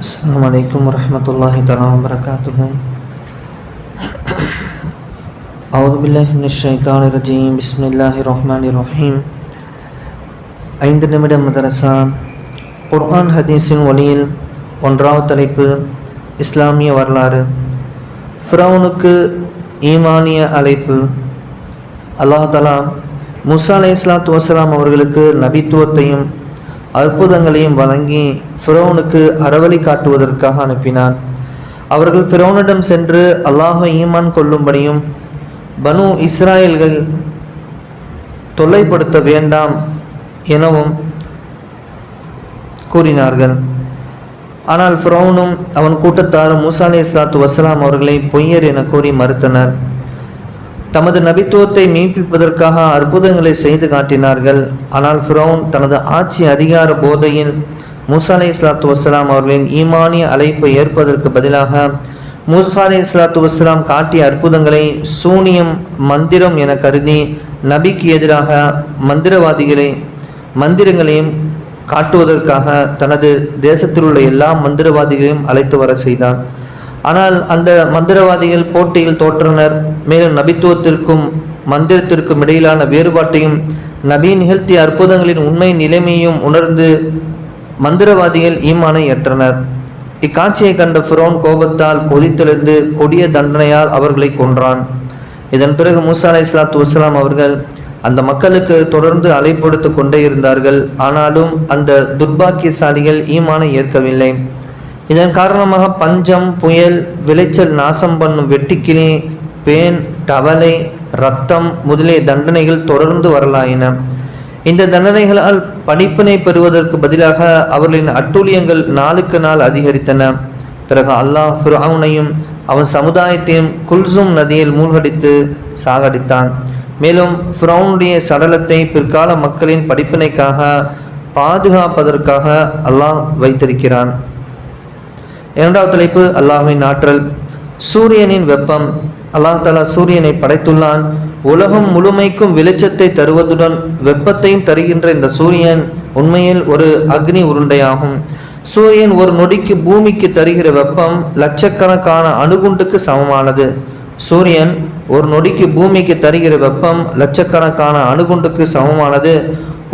السلام عليكم ورحمة الله تعالى وبركاته أعوذ بالله من الشيطان الرجيم بسم الله الرحمن الرحيم ஐந்து நிமிட மதரசா குர்ஆன் ஹதீஸின் ஒளியில் ஒன்றாவது தலைப்பு இஸ்லாமிய வரலாறு ஃபிரௌனுக்கு ஈமானிய அழைப்பு அல்லாஹ் தலா முசா அலை இஸ்லாத்து வசலாம் அவர்களுக்கு நபித்துவத்தையும் அற்புதங்களையும் வழங்கி ஃபிரௌனுக்கு அறவழி காட்டுவதற்காக அனுப்பினான். அவர்கள் ஃபிரௌனிடம் சென்று அல்லாஹை ஈமான் கொள்ளும்படியும் பனு இஸ்ராயல்கள் தொல்லைப்படுத்த வேண்டாம் எனவும் கூறினார்கள். ஆனால் ஃப்ரௌனும் அவன் கூட்டத்தாரும் மூசா இஸ்லாத்து வசலாம் அவர்களை பொய்யர் என கூறி மறுத்தனர். தமது நபித்துவத்தை மெய்ப்பிப்பதற்காக அற்புதங்களை செய்து காட்டினார்கள். ஆனால் ஃபிரௌன் தனது ஆட்சி அதிகார போதையில் மூசா அலை இஸ்லாத்து வசலாம் அவர்களின் ஈமானிய அழைப்பை ஏற்பதற்கு பதிலாக மூசா அலை இஸ்லாத்து வசலாம் காட்டிய அற்புதங்களை சூனியம் மந்திரம் என கருதி நபிக்கு எதிராக மந்திரவாதிகளை மந்திரங்களையும் காட்டுவதற்காக தனது தேசத்தில் உள்ள எல்லா மந்திரவாதிகளையும் அழைத்து வர செய்தான். ஆனால் அந்த மந்திரவாதிகள் போட்டியில் தோற்றனர். மேலும் நபித்துவத்திற்கும் மந்திரத்திற்கும் இடையிலான வேறுபாட்டையும் நபி நிகழ்த்திய அற்புதங்களின் உண்மை நிலைமையும் உணர்ந்து மந்திரவாதிகள் ஈமானை ஏற்றனர். இக்காட்சியை கண்ட ஃபிரோன் கோபத்தால் கொதித்தெழுந்து கொடிய தண்டனையால் அவர்களை கொன்றான். இதன் பிறகு மூசா அலை இஸ்லாத்து வஸ்லாம் அவர்கள் அந்த மக்களுக்கு தொடர்ந்து அலைப்படுத்து கொண்டே இருந்தார்கள். ஆனாலும் அந்த துர்பாக்கியசாலிகள் ஈமானை ஏற்கவில்லை. இதன் காரணமாக பஞ்சம் புயல் விளைச்சல் நாசம் பண்ணும் வெட்டிக்கிளி பேன் தவளை ரத்தம் முதலிய தண்டனைகள் தொடர்ந்து வரலாயின. இந்த தண்டனைகளால் படிப்பினை பெறுவதற்கு பதிலாக அவர்களின் அட்டூழியங்கள் நாளுக்கு நாள் அதிகரித்தன. பிறகு அல்லாஹ் ஃபிரௌனையும் அவன் சமுதாயத்தையும் குல்சும் நதியில் மூழ்கடித்து சாகடித்தான். மேலும் ஃபிரௌனுடைய சடலத்தை பிற்கால மக்களின் படிப்பினைக்காக பாதுகாப்பதற்காக அல்லாஹ் வைத்திருக்கிறான். இரண்டாவது தலைப்பு அல்லாஹின் ஆற்றல். சூரியனின் வெப்பம். அல்லாஹ் தாலா சூரியனை படைத்துள்ளான். உலகம் முழுமைக்கும் வெளிச்சத்தை தருவதுடன் வெப்பத்தையும் தருகின்ற இந்த சூரியன் உண்மையில் ஒரு அக்னி உருண்டையாகும். சூரியன் ஒரு நொடிக்கு பூமிக்கு தருகிற வெப்பம் லட்சக்கணக்கான அணுகுண்டுக்கு சமமானது. சூரியன் ஒரு நொடிக்கு பூமிக்கு தருகிற வெப்பம் லட்சக்கணக்கான அணுகுண்டுக்கு சமமானது.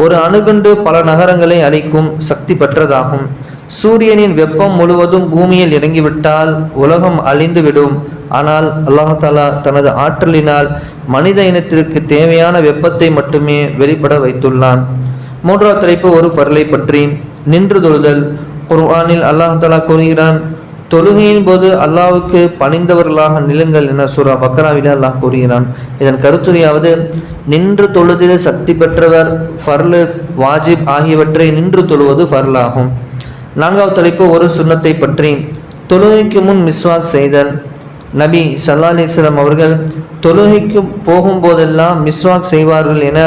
ஒரு அணுகுண்டு பல நகரங்களை அழிக்கும் சக்தி பெற்றதாகும். சூரியனின் வெப்பம் முழுவதும் பூமியில் இறங்கிவிட்டால் உலகம் அழிந்துவிடும். ஆனால் அல்லாஹாலா தனது ஆற்றலினால் மனித இனத்திற்கு தேவையான வெப்பத்தை மட்டுமே வெளிப்பட வைத்துள்ளான். மூன்றாவது தலைப்பு ஒரு பொருளை பற்றி. நின்று தொழுதல். குர்ஆனில் அல்லாஹாலா கூறுகிறான் தொழுகையின் போது அல்லாவுக்கு பணிந்தவர்களாக நிலுங்கள் என சூரா பக்ராவிலே அல்லாஹ் கூறுகிறான். இதன் கருத்துரையாவது நின்று தொழுதில் சக்தி பெற்றவர் ஃபர்லு வாஜிப் ஆகியவற்றை நின்று தொழுவது ஃபர்லாகும். நான்காவது தலைப்பு ஒரு சுண்ணத்தை பற்றி. தொழுகைக்கு முன் மிஸ்வாக் செய்தல். நபி சல்லா அலிஸ்லாம் அவர்கள் தொழுகைக்கு போகும்போதெல்லாம் மிஸ்வாக் செய்வார்கள் என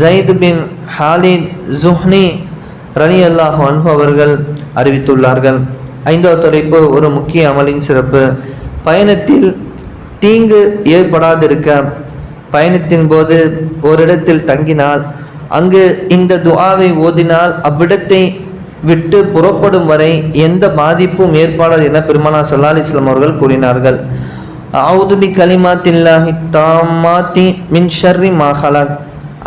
ஜயித் பின் ஹாலித் ஜுஹ்னி ரனி அல்லாஹ் அன்பு அவர்கள் அறிவித்துள்ளார்கள். ஐந்தாவது தலைப்பு ஒரு முக்கிய அமலின் சிறப்பு. பயணத்தில் தீங்கு ஏற்படாதிருக்க பயணத்தின் போது ஓரிடத்தில் தங்கினால் அங்கு இந்த துஆவை ஓதினால் அவ்விடத்தை விட்டு புறப்படும் வரை எந்த பாதிப்பும் ஏற்பாடாது என பெருமானா சல்லா இஸ்லாம் அவர்கள் கூறினார்கள். ஆவுதுபி கலிமாத்தில்லாஹி தாமாத்தி மின் ஷர்ரி மாஹலக்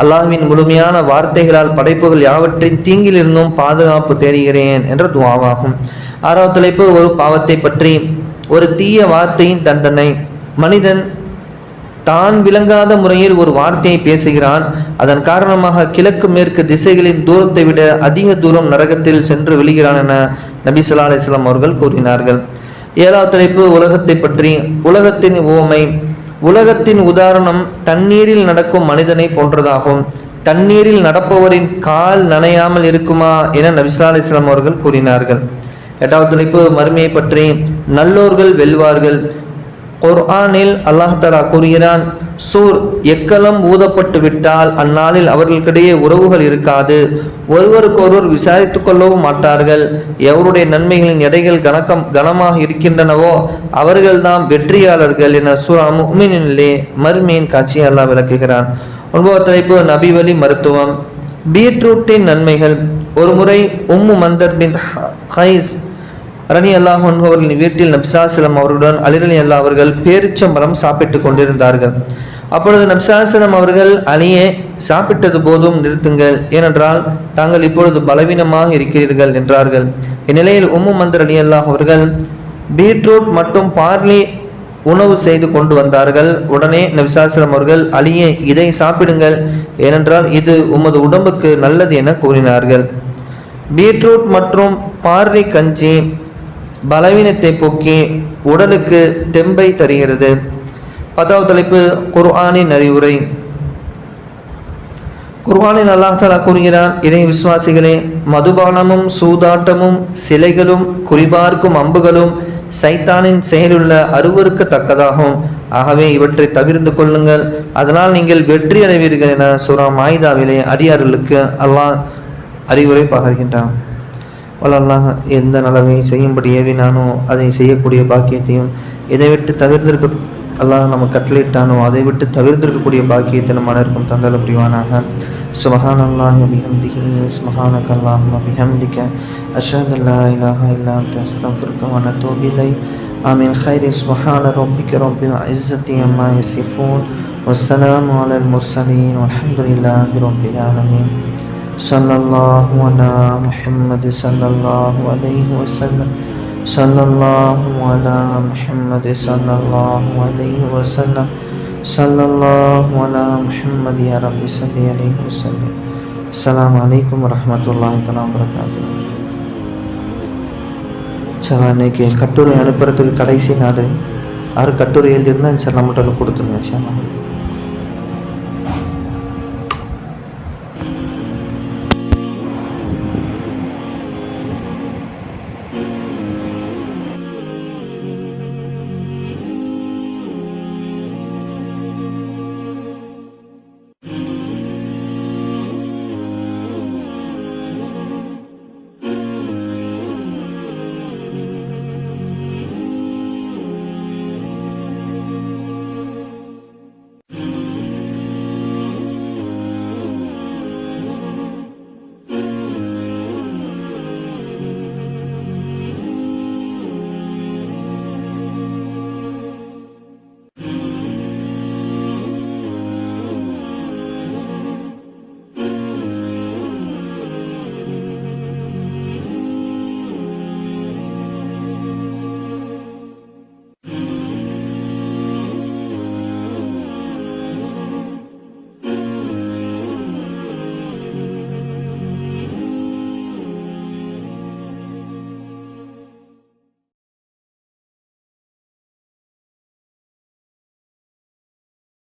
அல்லாஹ்வின் முழுமையான வார்த்தைகளால் படைப்புகள் யாவற்றின் தீங்கிலிருந்தும் பாதுகாப்பு தேடுகிறேன் என்ற துவாவாகும். ஆறாவது தலைப்பு ஒரு பாவத்தை பற்றி. ஒரு தீய வார்த்தையின் தண்டனை. மனிதன் தான் விளங்காத முறையில் ஒரு வார்த்தையை பேசுகிறான். அதன் காரணமாக கிழக்கு மேற்கு திசைகளின் தூரத்தை விட அதிக தூரம் நரகத்தில் சென்று விழுகிறான் என நபி சொல்லா அலிஸ்லாம் அவர்கள் கூறினார்கள். ஏழாவது தலைப்பு உலகத்தை பற்றி. உலகத்தின் ஓமை. உலகத்தின் உதாரணம் தண்ணீரில் நடக்கும் மனிதனை போன்றதாகும். தண்ணீரில் நடப்பவரின் கால் நனையாமல் இருக்குமா என நபிசா அலிஸ்லாம் அவர்கள் கூறினார்கள். எட்டாவது தலைப்பு மறுமையை பற்றி. நல்லோர்கள் வெல்வார்கள். குர்ஆனில் அல்லாஹ் தலா கூறுகிறான் சூர் எக்கலம் ஊதப்பட்டு விட்டால் அந்நாளில் அவர்களுக்கிடையே உறவுகள் இருக்காது. ஒருவருக்கொருவர் விசாரித்து கொள்ளவும் மாட்டார்கள். எவருடைய நன்மைகளின் எடைகள் கணக்கம் கனமாக இருக்கின்றனவோ அவர்கள்தான் வெற்றியாளர்கள் என சூரா முக்மினிலே மறுமையின் காட்சியை அல்லாஹ் விளக்குகிறான். ஒன்பது தலைப்பு நபிவழி மருத்துவம். பீட்ரூட்டின் நன்மைகள். ஒருமுறை உம்மு மந்தர் பின் ஹைஸ் ரணி அல்லாஹ் அவர்களின் வீட்டில் நப்சாசலம் அவர்களுடன் அலிரலி அல்லா அவர்கள் பேரிச்சம்பரம் சாப்பிட்டு கொண்டிருந்தார்கள். அப்பொழுது நப்சாசலம் அவர்கள் அணியே சாப்பிட்டது போதும் நிறுத்துங்கள். ஏனென்றால் தாங்கள் இப்பொழுது பலவீனமாக இருக்கிறீர்கள் என்றார்கள். இந்நிலையில் உம்மு மந்தர் அலி அல்லாஹ் அவர்கள் பீட்ரூட் மற்றும் பார்லி உணவு செய்து கொண்டு வந்தார்கள். உடனே நபிசாசிரம் அவர்கள் அலியே இதை சாப்பிடுங்கள். ஏனென்றால் இது உமது உடம்புக்கு நல்லது என கூறினார்கள். பீட்ரூட் மற்றும் பார்லி கஞ்சி பலவீனத்தை போக்கி உடலுக்கு தெம்பை தருகிறது. பத்தாவது தலைப்பு குர்ஆனின் அறிவுரை. குர்ஆனில் அல்லாஹ் கூறுகிறான் இறை விசுவாசிகளே மதுபானமும் சூதாட்டமும் சிலைகளும் குறிபார்க்கும் அம்புகளும் சைத்தானின் செயலுள்ள அருவருக்கத்தக்கதாகும். ஆகவே இவற்றை தவிர்ந்து கொள்ளுங்கள். அதனால் நீங்கள் வெற்றி அடைவீர்கள் என சுரா மாயுதாவிலே அடியார்களுக்கு அல்லாஹ் அறிவுரை பகர்கின்றான் வலல்லாக எந்த நலவை செய்யும்படி ஏவினானோ அதை செய்யக்கூடிய பாக்கியத்தையும் இதை விட்டு தவிர்த்திருக்க அல்லாஹ் நம்ம கட்டளையிட்டானோ அதை விட்டு தவிர்த்திருக்கக்கூடிய பாக்கியத்தை நம்ம அனைவருக்கும் தந்தல புரிவானாக. சுமகான் அல்லாஹ் அபிஹம்திகி சுமகானக் அல்லாஹ் அபிஹம்திக்க அஷத் அல்லா இலாஹா இல்லா தஸ்தஃபிர்க வன தோபிலை ஆமீன். ஹைரி சுமஹான ரொம்பிக்க ரொம்பின் இஸ்ஸத்தி அம்மா இசிஃபோன் வசலாம் அலல் முர்சலீன் அலமதுல்லாஹி ரொம்பில் ஆலமீன் صلى الله على محمد صلى الله عليه وسلم صلى الله على محمد صلى الله عليه وسلم صلى الله على محمد يا رب صل عليه وسلم السلام عليكم ورحمة الله تعالى وبركاته சார் இன்னைக்கு கட்டுரை அனுப்புறதுக்கு கடைசி நாள் யாரும் கட்டுரை எழுதியிருந்தா சார் நம்மகிட்ட கொடுத்துருங்க சார்